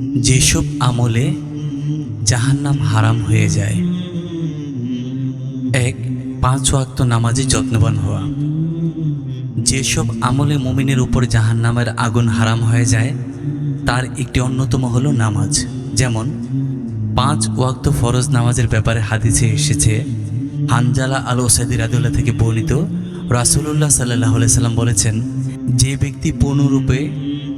যেসব আমলে জাহান্নাম হারাম হয়ে যায়, এক, পাঁচ ওয়াক্ত নামাজে যত্নবান হওয়া। যেসব আমলে মুমিনের উপর জাহান্নামের আগুন হারাম হয়ে যায়, তার একটি অন্যতম হলো নামাজ। যেমন, পাঁচ ওয়াক্ত ফরজ নামাজের ব্যাপারে হাদিসে এসেছে, হানজালা আল ওসাদি রাদুল্লাহ থেকে বর্ণিত, রাসুলুল্লাহ সাল্লাহ সাল্লাম বলেছেন, যে ব্যক্তি পূর্ণরূপে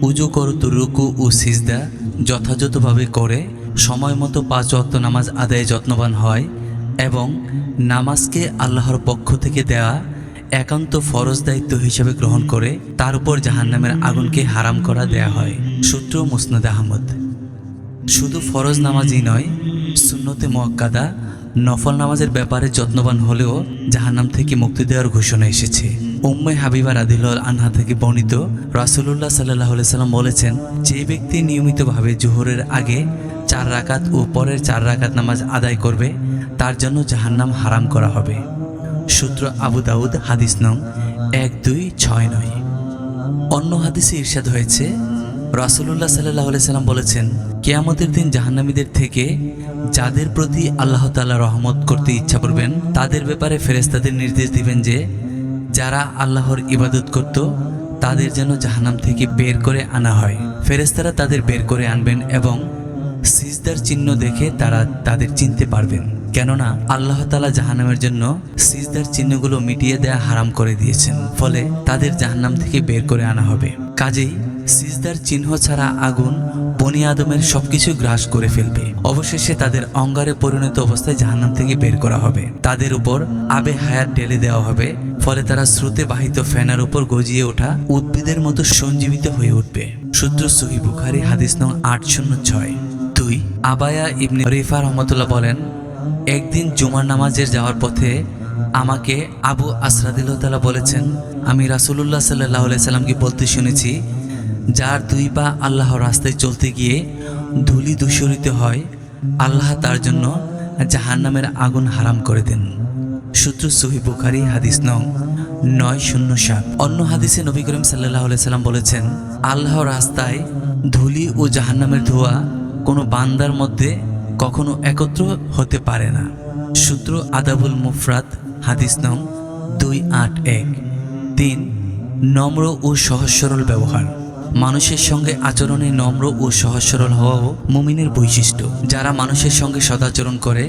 উজু করত রুকু ও সিজদা যথাযথভাবে করে সময় মতো পাঁচ ওয়াক্ত নামাজ আদায়ে যত্নবান হয় এবং নামাজকে আল্লাহর পক্ষ থেকে দেওয়া একান্ত ফরজ দায়িত্ব হিসেবে গ্রহণ করে তার উপর জাহান্নামের আগুনকে হারাম করা দেয়া হয়। সূত্র মুসনাদ আহমদ। শুধু ফরজ নামাজই নয়, সুন্নতে মোয়াক্কাদা, নফল নামাজের ব্যাপারে যত্নবান হলেও জাহান্নাম থেকে মুক্তি দেওয়ার ঘোষণা এসেছে। উম্মে হাবিবা রাদিল আনহা থেকে বর্ণিত রাসুলুল্লাহ সাল্লাহ সাল্লাম বলেছেন, যে ব্যক্তি নিয়মিতভাবে জোহরের আগে চার রাকাত ও পরের চার রাকাত নামাজ আদায় করবে, তার জন্য জাহান্নাম হারাম করা হবে। সূত্র আবু দাউদ, হাদিস নং এক দুই ছয় নয়। অন্য হাদিসে ইরশাদ হয়েছে, রাসুলুল্লাহ সাল্লাহ সাল্লাম বলেছেন, কেয়ামতের দিন জাহান্নামীদের থেকে যাদের প্রতি আল্লাহ তাআলা রহমত করতে ইচ্ছা করবেন, তাদের ব্যাপারে ফেরেস্তাদের নির্দেশ দিবেন যে যারা আল্লাহর ইবাদত করত, তাদের যেন জাহান্নাম থেকে বের করে আনা হয়। ফেরেস্তারা তাদের বের করে আনবেন এবং সিজদার চিহ্ন দেখে তারা তাদের চিনতে পারবেন। কেননা আল্লাহ তালা জাহান্নামের জন্য সিজদার চিহ্নগুলো মিটিয়ে দেয়া হারাম করে দিয়েছেন। ফলে তাদের জাহান্নাম থেকে বের করে আনা হবে। কাজেই সিজদার চিহ্ন ছাড়া আগুন বনি আদমের সবকিছু গ্রাস করে ফেলবে। অবশেষে তাদের অঙ্গারে পরিণত অবস্থায় জাহান্নাম থেকে বের করা হবে। তাদের উপর আবে হায়াত ঢেলে দেওয়া হবে। ফলে তারা স্রোতে বাহিত ফেনার উপর গজিয়ে ওঠা উদ্ভিদের মতো সঞ্জীবিত হয়ে উঠবে। সূত্র সহি বুখারি, হাদিস নং আট শূন্য ছয়। দুই, আবায়া ইবনে রিফা রহমতুল্লাহ বলেন একদিন জুমার নামাজের যাওয়ার পথে আমাকে আবু আসরাদিল্লাহ বলেছেন, আমি রাসুলুল্লাহ সাল্লাহ সাল্লামকে বলতে শুনেছি, যার দুই পা আল্লাহর রাস্তায় চলতে গিয়ে ধুলি দূষরিত হয়, আল্লাহ তার জন্য জাহান্নামের আগুন হারাম করে দেন। সূত্র সহি বুখারি, হাদিস নং নয় শূন্য সাত। অন্য হাদিসে নবী করিম সাল্লাহ সাল্লাম বলেছেন, আল্লাহর রাস্তায় ধুলি ও জাহান্নামের ধোয়া কোনো বান্দার মধ্যে কখনো একত্র হতে পারে না। সূত্র আদাবুল মুফরাত হাদিস নং দুই আট এক। তিন, নম্র ও সহজ সরল ব্যবহার। মানুষের সঙ্গে আচরণে নম্র ও সহজ সরল হওয়াও মুমিনের বৈশিষ্ট্য। যারা মানুষের সঙ্গে সদাচরণ করে,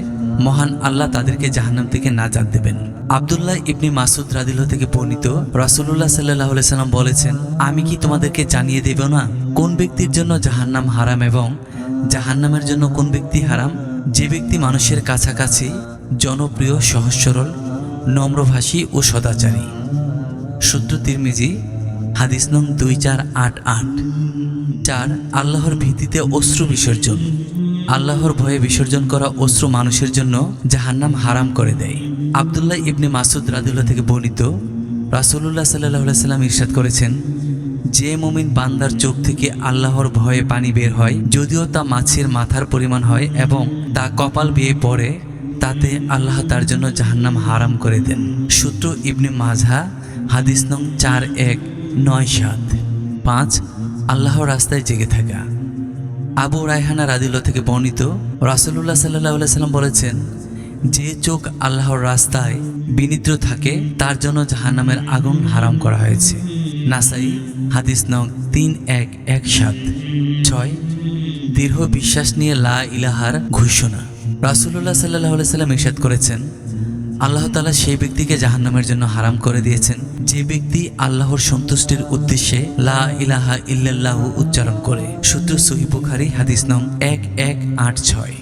মহান আল্লাহ তাদেরকে জাহান্নাম থেকে নাজাত দেবেন। আবদুল্লাহ ইবনি মাসুদ রাদিল থেকে বর্ণিত রাসুল্লাহ সাল্লাহ সাল্লাম বলেছেন, আমি কি তোমাদেরকে জানিয়ে দেব না কোন ব্যক্তির জন্য জাহান্নাম হারাম এবং জাহান্নামের জন্য কোন ব্যক্তি হারাম? যে ব্যক্তি মানুষের কাছাকাছি, জনপ্রিয় সহজ সরল নম্রভাষী ও সদাচারী। সূত্র তিরমিজি, হাদিস নং দুই চার আট আট। চার, আল্লাহর ভীতিতে অশ্রু বিসর্জন। আল্লাহর ভয়ে বিসর্জন করা অশ্রু মানুষের জন্য জাহান্নাম হারাম করে দেয়। আবদুল্লাহ ইবনে মাসুদ রাদুল্লাহ থেকে বর্ণিত রাসুল্লাহ সাল্লাহ সাল্লাম ইরশাদ করেছেন যে মুমিন বান্দার চোখ থেকে আল্লাহর ভয়ে পানি বের হয়, যদিও তা মাছের মাথার পরিমাণ হয় এবং তা কপাল বেয়ে পড়ে, তাতে আল্লাহ তার জন্য জাহান্নাম হারাম করে দেন। সূত্র ইবনে মাঝহা, হাদিস নং চার এক, নয় সাত। পাঁচ আল্লাহর রাস্তায় জেগে থাকা। আবু রায়হানা রাদিল্লা থেকে বর্ণিত রাসুল্লাহ সাল্লাহ সাল্লাম বলেছেন, যে চোখ আল্লাহর রাস্তায় বিনিদ্র থাকে, তার জন্য জাহান্নামের আগুন হারাম করা হয়েছে। নাসাই, হাদিস নং তিন এক এক সাত। ছয়, দীর্ঘ বিশ্বাস নিয়ে লা ইলাহার ঘোষণা। রাসুল্লাহ সাল্লাহ সাল্লাম ইরশাদ করেছেন, আল্লাহ তালা সেই ব্যক্তিকে জাহান্নামের জন্য হারাম করে দিয়েছেন। যে ব্যক্তি আল্লাহর সন্তুষ্টির উদ্দেশ্যে লা ইলাহা ইল্লাল্লাহু উচ্চারণ করে, সূত্র সহি হাদিস নং এক এক আট ছয়।